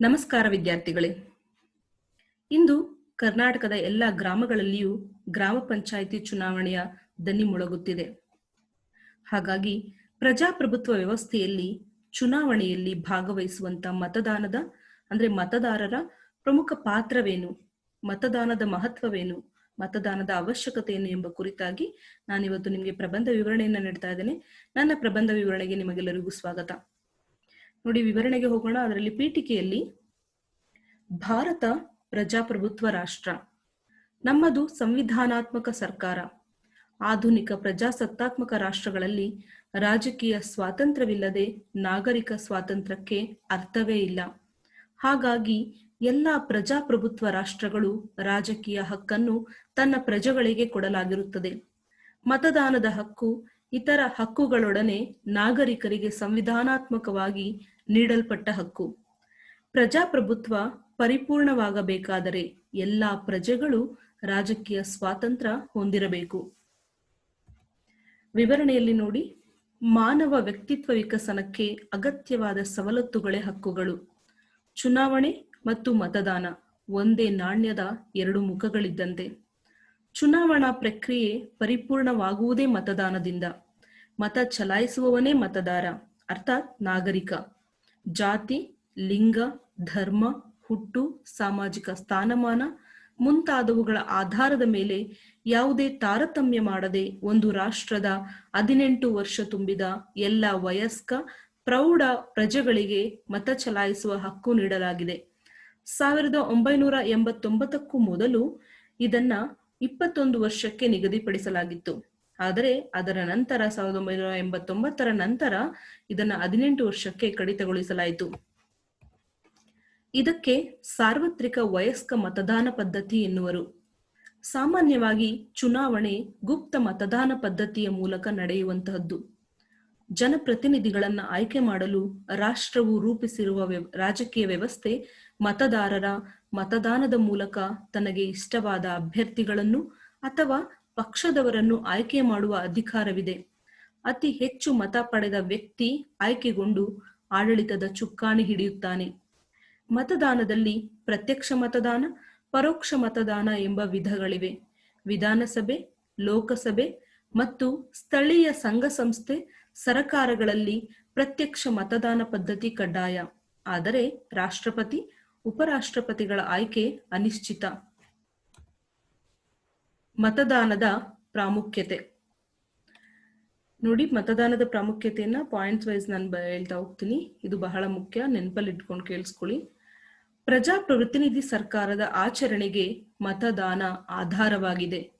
ನಮಸ್ಕಾರ ವಿದ್ಯಾರ್ಥಿಗಳೇ. ಇಂದು ಕರ್ನಾಟಕದ ಎಲ್ಲ ಗ್ರಾಮಗಳಲ್ಲಿಯೂ ಗ್ರಾಮ ಪಂಚಾಯಿತಿ ಚುನಾವಣೆಯ ದನಿ ಮುಳುಗುತ್ತಿದೆ. ಹಾಗಾಗಿ ಪ್ರಜಾಪ್ರಭುತ್ವ ವ್ಯವಸ್ಥೆಯಲ್ಲಿ ಚುನಾವಣೆಯಲ್ಲಿ ಭಾಗವಹಿಸುವಂತ ಮತದಾನದ, ಅಂದ್ರೆ ಮತದಾರರ ಪ್ರಮುಖ ಪಾತ್ರವೇನು, ಮತದಾನದ ಮಹತ್ವವೇನು, ಮತದಾನದ ಅವಶ್ಯಕತೆಯನ್ನು ಎಂಬ ಕುರಿತಾಗಿ ನಾನಿವತ್ತು ನಿಮಗೆ ಪ್ರಬಂಧ ವಿವರಣೆಯನ್ನು ನೀಡ್ತಾ ಇದ್ದೇನೆ. ನನ್ನ ಪ್ರಬಂಧ ವಿವರಣೆಗೆ ನಿಮಗೆಲ್ಲರಿಗೂ ಸ್ವಾಗತ. ನೋಡಿ ವಿವರಣೆಗೆ ಹೋಗೋಣ. ಅದರಲ್ಲಿ ಪೀಠಿಕೆಯಲ್ಲಿ ಭಾರತ ಪ್ರಜಾಪ್ರಭುತ್ವ ರಾಷ್ಟ್ರ, ನಮ್ಮದು ಸಂವಿಧಾನಾತ್ಮಕ ಸರ್ಕಾರ, ಆಧುನಿಕ ಪ್ರಜಾಸತ್ತಾತ್ಮಕ ರಾಷ್ಟ್ರಗಳಲ್ಲಿ ರಾಜಕೀಯ ಸ್ವಾತಂತ್ರ್ಯವಿಲ್ಲದೆ ನಾಗರಿಕ ಸ್ವಾತಂತ್ರ್ಯಕ್ಕೆ ಅರ್ಥವೇ ಇಲ್ಲ. ಹಾಗಾಗಿ ಎಲ್ಲ ಪ್ರಜಾಪ್ರಭುತ್ವ ರಾಷ್ಟ್ರಗಳು ರಾಜಕೀಯ ಹಕ್ಕನ್ನು ತನ್ನ ಪ್ರಜೆಗಳಿಗೆ ಕೊಡಲಾಗಿರುತ್ತದೆ. ಮತದಾನದ ಹಕ್ಕು ಇತರ ಹಕ್ಕುಗಳೊಡನೆ ನಾಗರಿಕರಿಗೆ ಸಂವಿಧಾನಾತ್ಮಕವಾಗಿ ನೀಡಲ್ಪಟ್ಟ ಹಕ್ಕು. ಪ್ರಜಾಪ್ರಭುತ್ವ ಪರಿಪೂರ್ಣವಾಗಬೇಕಾದರೆ ಎಲ್ಲಾ ಪ್ರಜೆಗಳು ರಾಜಕೀಯ ಸ್ವಾತಂತ್ರ್ಯ ಹೊಂದಿರಬೇಕು. ವಿವರಣೆಯಲ್ಲಿ ನೋಡಿ, ಮಾನವ ವ್ಯಕ್ತಿತ್ವ ವಿಕಸನಕ್ಕೆ ಅಗತ್ಯವಾದ ಸವಲತ್ತುಗಳೇ ಹಕ್ಕುಗಳು. ಚುನಾವಣೆ ಮತ್ತು ಮತದಾನ ಒಂದೇ ನಾಣ್ಯದ ಎರಡು ಮುಖಗಳಿದ್ದಂತೆ. ಚುನಾವಣಾ ಪ್ರಕ್ರಿಯೆ ಪರಿಪೂರ್ಣವಾಗುವುದೇ ಮತದಾನದಿಂದ. ಮತ ಚಲಾಯಿಸುವವನೇ ಮತದಾರ, ಅರ್ಥಾತ್ ನಾಗರಿಕ. ಜಾತಿ, ಲಿಂಗ, ಧರ್ಮ, ಹುಟ್ಟು, ಸಾಮಾಜಿಕ ಸ್ಥಾನಮಾನ ಮುಂತಾದವುಗಳ ಆಧಾರದ ಮೇಲೆ ಯಾವುದೇ ತಾರತಮ್ಯ ಮಾಡದೆ ಒಂದು ರಾಷ್ಟ್ರದ ಹದಿನೆಂಟು ವರ್ಷ ತುಂಬಿದ ಎಲ್ಲ ವಯಸ್ಕ, ಪ್ರೌಢ ಪ್ರಜೆಗಳಿಗೆ ಮತ ಚಲಾಯಿಸುವ ಹಕ್ಕು ನೀಡಲಾಗಿದೆ. ಸಾವಿರದ ಒಂಬೈನೂರ ಎಂಬತ್ತೊಂಬತ್ತಕ್ಕೂ ಮೊದಲು ಇದನ್ನ ಇಪ್ಪತ್ತೊಂದು ವರ್ಷಕ್ಕೆ ನಿಗದಿಪಡಿಸಲಾಗಿತ್ತು. ಆದರೆ ಅದರ ನಂತರ ಸಾವಿರದ ಒಂಬೈನೂರ ಎಂಬತ್ತೊಂಬತ್ತರ ನಂತರ ಇದನ್ನ ಹದಿನೆಂಟು ವರ್ಷಕ್ಕೆ ಕಡಿತಗೊಳಿಸಲಾಯಿತು. ಇದಕ್ಕೆ ಸಾರ್ವತ್ರಿಕ ವಯಸ್ಕ ಮತದಾನ ಪದ್ಧತಿ ಎನ್ನುವರು. ಸಾಮಾನ್ಯವಾಗಿ ಚುನಾವಣೆ ಗುಪ್ತ ಮತದಾನ ಪದ್ಧತಿಯ ಮೂಲಕ ನಡೆಯುವಂತಹದ್ದು. ಜನಪ್ರತಿನಿಧಿಗಳನ್ನ ಆಯ್ಕೆ ಮಾಡಲು ರಾಷ್ಟ್ರವು ರೂಪಿಸಿರುವ ರಾಜಕೀಯ ವ್ಯವಸ್ಥೆ ಮತದಾರರ ಮತದಾನದ ಮೂಲಕ ತನಗೆ ಇಷ್ಟವಾದ ಅಭ್ಯರ್ಥಿಗಳನ್ನು ಅಥವಾ ಪಕ್ಷದವರನ್ನು ಆಯ್ಕೆ ಮಾಡುವ ಅಧಿಕಾರವಿದೆ. ಅತಿ ಹೆಚ್ಚು ಮತ ಪಡೆದ ವ್ಯಕ್ತಿ ಆಯ್ಕೆಗೊಂಡು ಆಡಳಿತದ ಚುಕ್ಕಾಣಿ ಹಿಡಿಯುತ್ತಾನೆ. ಮತದಾನದಲ್ಲಿ ಪ್ರತ್ಯಕ್ಷ ಮತದಾನ, ಪರೋಕ್ಷ ಮತದಾನ ಎಂಬ ವಿಧಗಳಿವೆ. ವಿಧಾನಸಭೆ, ಲೋಕಸಭೆ ಮತ್ತು ಸ್ಥಳೀಯ ಸಂಘ ಸಂಸ್ಥೆ ಸರಕಾರಗಳಲ್ಲಿ ಪ್ರತ್ಯಕ್ಷ ಮತದಾನ ಪದ್ಧತಿ ಕಡ್ಡಾಯ. ಆದರೆ ರಾಷ್ಟ್ರಪತಿ, ಉಪರಾಷ್ಟ್ರಪತಿಗಳ ಆಯ್ಕೆ ಅನಿಶ್ಚಿತ. ಮತದಾನದ ಪ್ರಾಮುಖ್ಯತೆ. ನೋಡಿ, ಮತದಾನದ ಪ್ರಾಮುಖ್ಯತೆಯನ್ನ ಪಾಯಿಂಟ್ಸ್ ವೈಸ್ ನಾನು ಹೇಳ್ತಾ ಹೋಗ್ತೀನಿ. ಇದು ಬಹಳ ಮುಖ್ಯ. ನೆನಪಲ್ಲಿ ಇಟ್ಕೊಂಡು ಕೇಳಿಸ್ಕೊಳ್ಳಿ. ಪ್ರಜಾಪ್ರತಿನಿಧಿ ಸರ್ಕಾರದ ಆಚರಣೆಗೆ ಮತದಾನ ಆಧಾರವಾಗಿದೆ.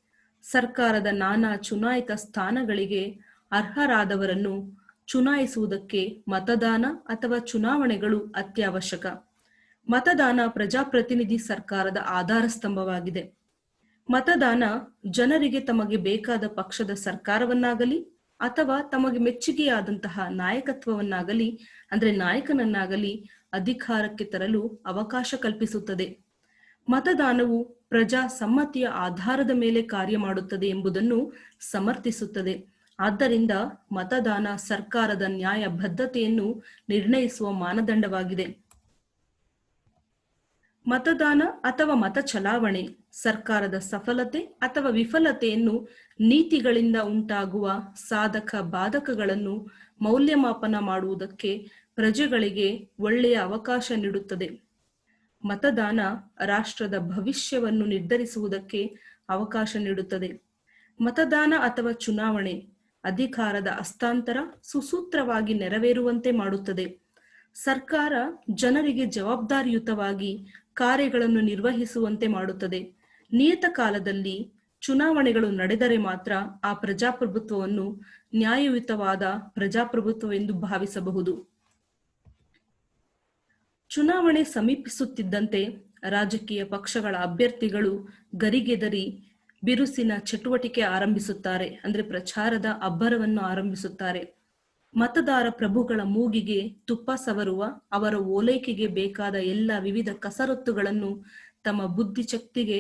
ಸರ್ಕಾರದ ನಾನಾ ಚುನಾಯಿತ ಸ್ಥಾನಗಳಿಗೆ ಅರ್ಹರಾದವರನ್ನು ಚುನಾಯಿಸುವುದಕ್ಕೆ ಮತದಾನ ಅಥವಾ ಚುನಾವಣೆಗಳು ಅತ್ಯವಶ್ಯಕ. ಮತದಾನ ಪ್ರಜಾಪ್ರತಿನಿಧಿ ಸರ್ಕಾರದ ಆಧಾರ ಸ್ತಂಭವಾಗಿದೆ ಮತದಾನ ಜನರಿಗೆ ತಮಗೆ ಬೇಕಾದ ಪಕ್ಷದ ಸರ್ಕಾರವನ್ನಾಗಲಿ ಅಥವಾ ತಮಗೆ ಮೆಚ್ಚುಗೆಯಾದಂತಹ ನಾಯಕತ್ವವನ್ನಾಗಲಿ, ಅಂದ್ರೆ ನಾಯಕನನ್ನಾಗಲಿ ಅಧಿಕಾರಕ್ಕೆ ತರಲು ಅವಕಾಶ ಕಲ್ಪಿಸುತ್ತದೆ. ಮತದಾನವು ಪ್ರಜಾ ಸಮ್ಮತಿಯ ಆಧಾರದ ಮೇಲೆ ಕಾರ್ಯ ಮಾಡುತ್ತದೆ ಎಂಬುದನ್ನು ಸಮರ್ಥಿಸುತ್ತದೆ. ಆದ್ದರಿಂದ ಮತದಾನ ಸರ್ಕಾರದ ನ್ಯಾಯ ಬದ್ಧತೆಯನ್ನು ನಿರ್ಣಯಿಸುವ ಮಾನದಂಡವಾಗಿದೆ. ಮತದಾನ ಅಥವಾ ಮತ ಚಲಾವಣೆ, ಸರ್ಕಾರದ ಸಫಲತೆ ಅಥವಾ ವಿಫಲತೆಯನ್ನು ನೀತಿಗಳಿಂದ ಉಂಟಾಗುವ ಸಾಧಕ ಬಾಧಕಗಳನ್ನು ಮೌಲ್ಯಮಾಪನ ಮಾಡುವುದಕ್ಕೆ ಪ್ರಜೆಗಳಿಗೆ ಒಳ್ಳೆಯ ಅವಕಾಶ ನೀಡುತ್ತದೆ. ಮತದಾನ ರಾಷ್ಟ್ರದ ಭವಿಷ್ಯವನ್ನು ನಿರ್ಧರಿಸುವುದಕ್ಕೆ ಅವಕಾಶ ನೀಡುತ್ತದೆ. ಮತದಾನ ಅಥವಾ ಚುನಾವಣೆ ಅಧಿಕಾರದ ಹಸ್ತಾಂತರ ಸುಸೂತ್ರವಾಗಿ ನೆರವೇರುವಂತೆ ಮಾಡುತ್ತದೆ. ಸರ್ಕಾರ ಜನರಿಗೆ ಜವಾಬ್ದಾರಿಯುತವಾಗಿ ಕಾರ್ಯಗಳನ್ನು ನಿರ್ವಹಿಸುವಂತೆ ಮಾಡುತ್ತದೆ. ನಿಯತಕಾಲದಲ್ಲಿ ಚುನಾವಣೆಗಳು ನಡೆದರೆ ಮಾತ್ರ ಆ ಪ್ರಜಾಪ್ರಭುತ್ವವನ್ನು ನ್ಯಾಯಯುತವಾದ ಪ್ರಜಾಪ್ರಭುತ್ವವೆಂದು ಭಾವಿಸಬಹುದು. ಚುನಾವಣೆ ಸಮೀಪಿಸುತ್ತಿದ್ದಂತೆ ರಾಜಕೀಯ ಪಕ್ಷಗಳ ಅಭ್ಯರ್ಥಿಗಳು ಗರಿಗೆದರಿ ಬಿರುಸಿನ ಚಟುವಟಿಕೆ ಆರಂಭಿಸುತ್ತಾರೆ. ಅಂದ್ರೆ ಪ್ರಚಾರದ ಅಬ್ಬರವನ್ನು ಆರಂಭಿಸುತ್ತಾರೆ. ಮತದಾರ ಪ್ರಭುಗಳ ಮೂಗಿಗೆ ತುಪ್ಪ ಸವರುವ ಅವರ ಓಲೈಕೆಗೆ ಬೇಕಾದ ಎಲ್ಲ ವಿವಿಧ ಕಸರತ್ತುಗಳನ್ನು ತಮ್ಮ ಬುದ್ಧಿಶಕ್ತಿಗೆ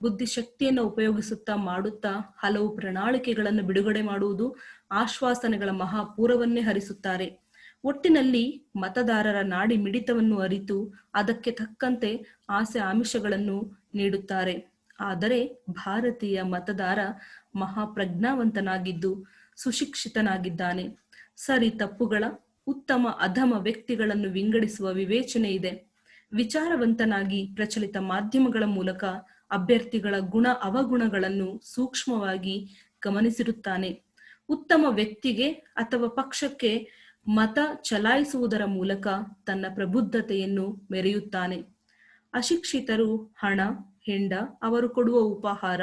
ಬುದ್ಧಿಶಕ್ತಿಯನ್ನು ಉಪಯೋಗಿಸುತ್ತಾ ಮಾಡುತ್ತಾ ಹಲವು ಪ್ರಣಾಳಿಕೆಗಳನ್ನು ಬಿಡುಗಡೆ ಮಾಡುವುದು ಆಶ್ವಾಸನೆಗಳ ಮಹಾಪೂರವನ್ನೇ ಹರಿಸುತ್ತಾರೆ. ಒಟ್ಟಿನಲ್ಲಿ ಮತದಾರರ ನಾಡಿ ಮಿಡಿತವನ್ನು ಅರಿತು ಅದಕ್ಕೆ ತಕ್ಕಂತೆ ಆಸೆ ಆಮಿಷಗಳನ್ನು ನೀಡುತ್ತಾರೆ. ಆದರೆ ಭಾರತೀಯ ಮತದಾರ ಮಹಾಪ್ರಜ್ಞಾವಂತನಾಗಿದ್ದು ಸುಶಿಕ್ಷಿತನಾಗಿದ್ದಾನೆ. ಸರಿ ತಪ್ಪುಗಳ, ಉತ್ತಮ, ಅಧಮ ವ್ಯಕ್ತಿಗಳನ್ನು ವಿಂಗಡಿಸುವ ವಿವೇಚನೆ ಇದೆ. ವಿಚಾರವಂತನಾಗಿ ಪ್ರಚಲಿತ ಮಾಧ್ಯಮಗಳ ಮೂಲಕ ಅಭ್ಯರ್ಥಿಗಳ ಗುಣ ಅವಗುಣಗಳನ್ನು ಸೂಕ್ಷ್ಮವಾಗಿ ಗಮನಿಸಿರುತ್ತಾನೆ. ಉತ್ತಮ ವ್ಯಕ್ತಿಗೆ ಅಥವಾ ಪಕ್ಷಕ್ಕೆ ಮತ ಚಲಾಯಿಸುವುದರ ಮೂಲಕ ತನ್ನ ಪ್ರಬುದ್ಧತೆಯನ್ನು ಮೆರೆಯುತ್ತಾನೆ. ಅಶಿಕ್ಷಿತರು ಹಣ, ಹೆಂಡ, ಅವರು ಕೊಡುವ ಉಪಹಾರ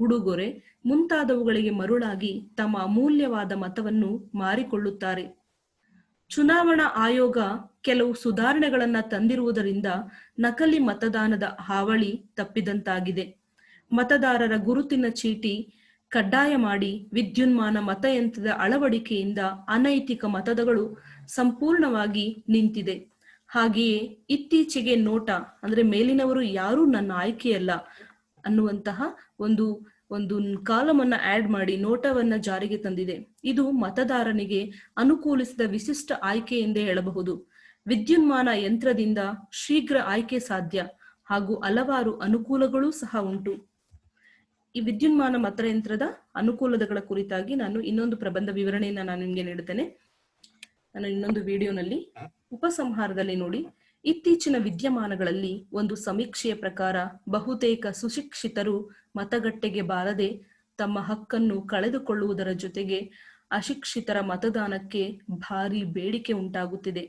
ಉಡುಗೊರೆ ಮುಂತಾದವುಗಳಿಗೆ ಮರುಳಾಗಿ ತಮ್ಮ ಅಮೂಲ್ಯವಾದ ಮತವನ್ನು ಮಾರಿಕೊಳ್ಳುತ್ತಾರೆ. ಚುನಾವಣಾ ಆಯೋಗ ಕೆಲವು ಸುಧಾರಣೆಗಳನ್ನ ತಂದಿರುವುದರಿಂದ ನಕಲಿ ಮತದಾನದ ಹಾವಳಿ ತಪ್ಪಿದಂತಾಗಿದೆ. ಮತದಾರರ ಗುರುತಿನ ಚೀಟಿ ಕಡ್ಡಾಯ ಮಾಡಿ ವಿದ್ಯುನ್ಮಾನ ಮತಯಂತ್ರದ ಅಳವಡಿಕೆಯಿಂದ ಅನೈತಿಕ ಮತದಗಳು ಸಂಪೂರ್ಣವಾಗಿ ನಿಂತಿದೆ. ಹಾಗೆಯೇ ಇತ್ತೀಚೆಗೆ ನೋಟ, ಅಂದ್ರೆ ಮೇಲಿನವರು ಯಾರೂ ನನ್ನ ಆಯ್ಕೆಯಲ್ಲ ಅನ್ನುವಂತಹ ಒಂದು ಒಂದು ಕಾಲಮನ್ನ ಆಡ್ ಮಾಡಿ ನೋಟವನ್ನ ಜಾರಿಗೆ ತಂದಿದೆ. ಇದು ಮತದಾರನಿಗೆ ಅನುಕೂಲಿಸಿದ ವಿಶಿಷ್ಟ ಆಯ್ಕೆ ಎಂದೇ ಹೇಳಬಹುದು. ವಿದ್ಯುನ್ಮಾನ ಯಂತ್ರದಿಂದ ಶೀಘ್ರ ಆಯ್ಕೆ ಸಾಧ್ಯ ಹಾಗೂ ಹಲವಾರು ಅನುಕೂಲಗಳು ಸಹ ಉಂಟು. ಈ ವಿದ್ಯುನ್ಮಾನ ಮತಯಂತ್ರದ ಅನುಕೂಲತೆಗಳ ಕುರಿತಾಗಿ ನಾನು ಇನ್ನೊಂದು ಪ್ರಬಂಧ ವಿವರಣೆಯನ್ನ ನಾನು ನಿಮ್ಗೆ ನೀಡುತ್ತೇನೆ. ನಾನು ಇನ್ನೊಂದು ವಿಡಿಯೋನಲ್ಲಿ ಉಪಸಂಹಾರದಲ್ಲಿ ನೋಡಿ. ಇತ್ತೀಚಿನ ವಿದ್ಯಮಾನಗಳಲ್ಲಿ ಒಂದು ಸಮೀಕ್ಷೆಯ ಪ್ರಕಾರ ಬಹುತೇಕ ಸುಶಿಕ್ಷಿತರು ಮತಗಟ್ಟೆಗೆ ಬಾರದೆ ತಮ್ಮ ಹಕ್ಕನ್ನು ಕಳೆದುಕೊಳ್ಳುವುದರ ಜೊತೆಗೆ ಅಶಿಕ್ಷಿತರ ಮತದಾನಕ್ಕೆ ಭಾರಿ ಬೇಡಿಕೆ ಉಂಟಾಗುತ್ತಿದೆ.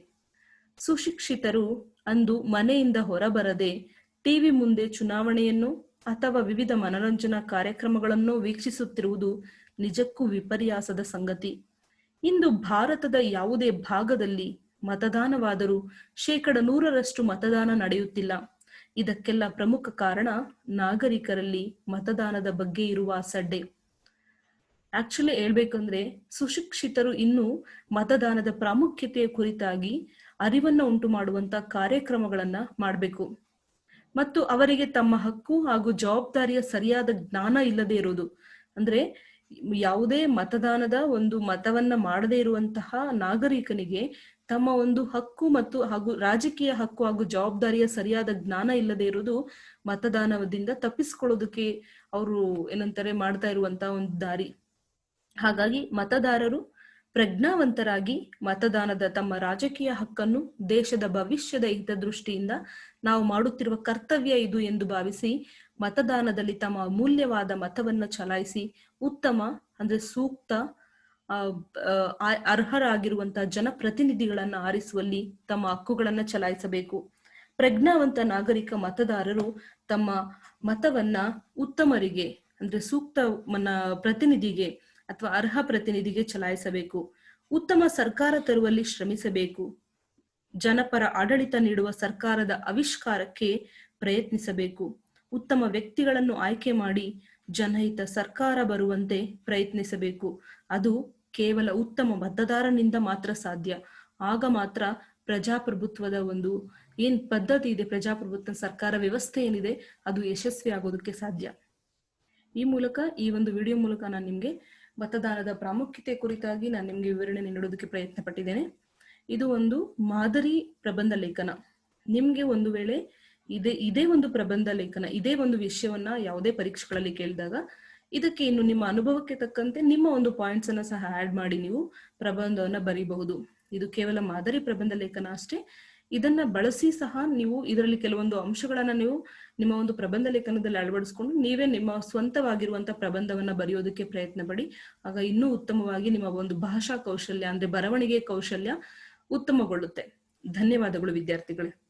ಸುಶಿಕ್ಷಿತರು ಅಂದು ಮನೆಯಿಂದ ಹೊರಬರದೆ ಟಿವಿ ಮುಂದೆ ಚುನಾವಣೆಯನ್ನು ಅಥವಾ ವಿವಿಧ ಮನರಂಜನಾ ಕಾರ್ಯಕ್ರಮಗಳನ್ನು ವೀಕ್ಷಿಸುತ್ತಿರುವುದು ನಿಜಕ್ಕೂ ವಿಪರ್ಯಾಸದ ಸಂಗತಿ. ಇಂದು ಭಾರತದ ಯಾವುದೇ ಭಾಗದಲ್ಲಿ ಮತದಾನವಾದರೂ ಶೇಕಡ ನೂರರಷ್ಟು ಮತದಾನ ನಡೆಯುತ್ತಿಲ್ಲ. ಇದಕ್ಕೆಲ್ಲ ಪ್ರಮುಖ ಕಾರಣ ನಾಗರಿಕರಲ್ಲಿ ಮತದಾನದ ಬಗ್ಗೆ ಇರುವ ಅಸಡ್ಡೆ ಆಕ್ಚುಲಿ ಹೇಳ್ಬೇಕಂದ್ರೆ ಸುಶಿಕ್ಷಿತರು ಇನ್ನು ಮತದಾನದ ಪ್ರಾಮುಖ್ಯತೆಯ ಕುರಿತಾಗಿ ಅರಿವನ್ನ ಉಂಟು ಮಾಡುವಂತ ಕಾರ್ಯಕ್ರಮಗಳನ್ನ ಮಾಡಬೇಕು. ಮತ್ತು ಅವರಿಗೆ ತಮ್ಮ ಹಕ್ಕು ಹಾಗೂ ಜವಾಬ್ದಾರಿಯ ಸರಿಯಾದ ಜ್ಞಾನ ಇಲ್ಲದೆ ಇರುವುದು. ಅಂದ್ರೆ ಯಾವುದೇ ಮತದಾನದ ಒಂದು ಮತವನ್ನ ಮಾಡದೇ ಇರುವಂತಹ ನಾಗರಿಕನಿಗೆ ತಮ್ಮ ಒಂದು ಹಕ್ಕು ಮತ್ತು ಹಾಗೂ ರಾಜಕೀಯ ಹಕ್ಕು ಹಾಗೂ ಜವಾಬ್ದಾರಿಯ ಸರಿಯಾದ ಜ್ಞಾನ ಇಲ್ಲದೆ ಇರುವುದು ಮತದಾನದಿಂದ ತಪ್ಪಿಸ್ಕೊಳ್ಳೋದಕ್ಕೆ ಅವರು ಏನಂತಾರೆ, ಮಾಡ್ತಾ ಇರುವಂತ ಒಂದು ದಾರಿ. ಹಾಗಾಗಿ ಮತದಾರರು ಪ್ರಜ್ಞಾವಂತರಾಗಿ ಮತದಾನದ ತಮ್ಮ ರಾಜಕೀಯ ಹಕ್ಕನ್ನು ದೇಶದ ಭವಿಷ್ಯದ ಹಿತದೃಷ್ಟಿಯಿಂದ ನಾವು ಮಾಡುತ್ತಿರುವ ಕರ್ತವ್ಯ ಇದು ಎಂದು ಭಾವಿಸಿ ಮತದಾನದಲ್ಲಿ ತಮ್ಮ ಅಮೂಲ್ಯವಾದ ಮತವನ್ನ ಚಲಾಯಿಸಿ ಉತ್ತಮ ಅಂದ್ರೆ ಸೂಕ್ತ ಅರ್ಹರಾಗಿರುವಂತಹ ಜನಪ್ರತಿನಿಧಿಗಳನ್ನ ಆರಿಸುವಲ್ಲಿ ತಮ್ಮ ಹಕ್ಕುಗಳನ್ನ ಚಲಾಯಿಸಬೇಕು. ಪ್ರಜ್ಞಾವಂತ ನಾಗರಿಕ ಮತದಾರರು ತಮ್ಮ ಮತವನ್ನ ಉತ್ತಮರಿಗೆ, ಅಂದ್ರೆ ಸೂಕ್ತ ಪ್ರತಿನಿಧಿಗೆ ಅಥವಾ ಅರ್ಹ ಪ್ರತಿನಿಧಿಗೆ ಚಲಾಯಿಸಬೇಕು. ಉತ್ತಮ ಸರ್ಕಾರ ತರುವಲ್ಲಿ ಶ್ರಮಿಸಬೇಕು. ಜನಪರ ಆಡಳಿತ ನೀಡುವ ಸರ್ಕಾರದ ಆವಿಷ್ಕಾರಕ್ಕೆ ಪ್ರಯತ್ನಿಸಬೇಕು. ಉತ್ತಮ ವ್ಯಕ್ತಿಗಳನ್ನು ಆಯ್ಕೆ ಮಾಡಿ ಜನಹಿತ ಸರ್ಕಾರ ಬರುವಂತೆ ಪ್ರಯತ್ನಿಸಬೇಕು. ಅದು ಕೇವಲ ಉತ್ತಮ ಮತದಾರನಿಂದ ಮಾತ್ರ ಸಾಧ್ಯ. ಆಗ ಮಾತ್ರ ಪ್ರಜಾಪ್ರಭುತ್ವದ ಒಂದು ಏನ್ ಪದ್ಧತಿ ಇದೆ, ಪ್ರಜಾಪ್ರಭುತ್ವ ಸರ್ಕಾರ ವ್ಯವಸ್ಥೆ ಏನಿದೆ, ಅದು ಯಶಸ್ವಿ ಆಗೋದಕ್ಕೆ ಸಾಧ್ಯ. ಈ ಮೂಲಕ ಈ ಒಂದು ವಿಡಿಯೋ ಮೂಲಕ ನಾನು ನಿಮ್ಗೆ ಮತದಾನದ ಪ್ರಾಮುಖ್ಯತೆ ಕುರಿತಾಗಿ ನಾನು ನಿಮ್ಗೆ ವಿವರಣೆ ನೀಡೋದಕ್ಕೆ ಪ್ರಯತ್ನ ಪಟ್ಟಿದ್ದೇನೆ ಇದು ಒಂದು ಮಾದರಿ ಪ್ರಬಂಧ ಲೇಖನ. ನಿಮ್ಗೆ ಒಂದು ವೇಳೆ ಇದೇ ಇದೇ ಒಂದು ಪ್ರಬಂಧ ಲೇಖನ, ಇದೇ ಒಂದು ವಿಷಯವನ್ನ ಯಾವುದೇ ಪರೀಕ್ಷೆಗಳಲ್ಲಿ ಕೇಳಿದಾಗ ಇದಕ್ಕೆ ಇನ್ನು ನಿಮ್ಮ ಅನುಭವಕ್ಕೆ ತಕ್ಕಂತೆ ನಿಮ್ಮ ಒಂದು ಪಾಯಿಂಟ್ಸ್ ಅನ್ನ ಸಹ ಆಡ್ ಮಾಡಿ ನೀವು ಪ್ರಬಂಧವನ್ನ ಬರೀಬಹುದು. ಇದು ಕೇವಲ ಮಾದರಿ ಪ್ರಬಂಧ ಲೇಖನ ಅಷ್ಟೇ. ಇದನ್ನ ಬಳಸಿ ಸಹ ನೀವು ಇದರಲ್ಲಿ ಕೆಲವೊಂದು ಅಂಶಗಳನ್ನ ನೀವು ನಿಮ್ಮ ಒಂದು ಪ್ರಬಂಧ ಲೇಖನದಲ್ಲಿ ಅಳವಡಿಸ್ಕೊಂಡು ನೀವೇ ನಿಮ್ಮ ಸ್ವಂತವಾಗಿರುವಂತಹ ಪ್ರಬಂಧವನ್ನ ಬರೆಯೋದಕ್ಕೆ ಪ್ರಯತ್ನ ಪಡಿ. ಆಗ ಇನ್ನೂ ಉತ್ತಮವಾಗಿ ನಿಮ್ಮ ಒಂದು ಭಾಷಾ ಕೌಶಲ್ಯ ಅಂದ್ರೆ ಬರವಣಿಗೆ ಕೌಶಲ್ಯ ಉತ್ತಮಗೊಳ್ಳುತ್ತೆ. ಧನ್ಯವಾದಗಳು ವಿದ್ಯಾರ್ಥಿಗಳೇ.